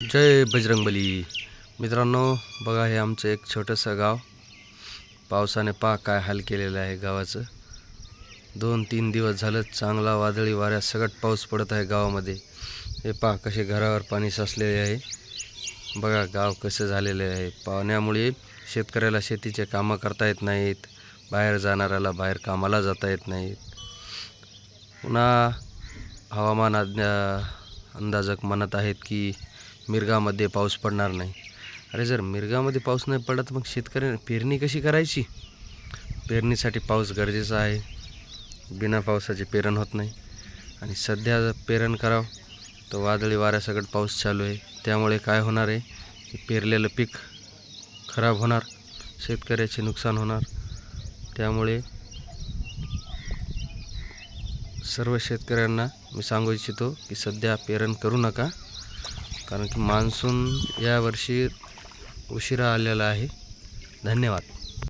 जय बजरंगबली। मित्रांनो बघा हे आमचं एक छोटंसं गाव. पावसाने पा काय हाल केलेलं आहे गावाचं. दोन तीन दिवस झालं चांगला वादळी वाऱ्या सगट पाऊस पडत आहे गावामध्ये. हे पा कसे घरावर पाणी साचलेले आहे. बघा गाव कसं झालेलं आहे. पाण्यामुळे शेतकऱ्याला शेतीचे कामं करता येत नाहीत. बाहेर जाणाऱ्याला बाहेर कामाला जाता येत नाहीत. पुन्हा हवामान अज्ञा अंदाजक म्हणत आहेत की मिरगामध्ये पाऊस पडणार नाही. अरे जर मिरगामध्ये पाऊस नाही पडला तर मग शेतकऱ्याने पेरणी कशी करायची? पेरणीसाठी पाऊस गरजेचा आहे. बिना पावसाचे पेरण होत नाही. आणि सध्या जर पेरण करावं तर वादळी वाऱ्यासकट पाऊस चालू आहे. त्यामुळे काय होणार आहे? की पेरलेलं पीक खराब होणार शेतकऱ्याचे नुकसान होणार. त्यामुळे सर्व शेतकऱ्यांना मी सांगू इच्छितो की सध्या पेरण करू नका. कारण की मान्सून यावर्षी उशिरा आलेला आहे. धन्यवाद.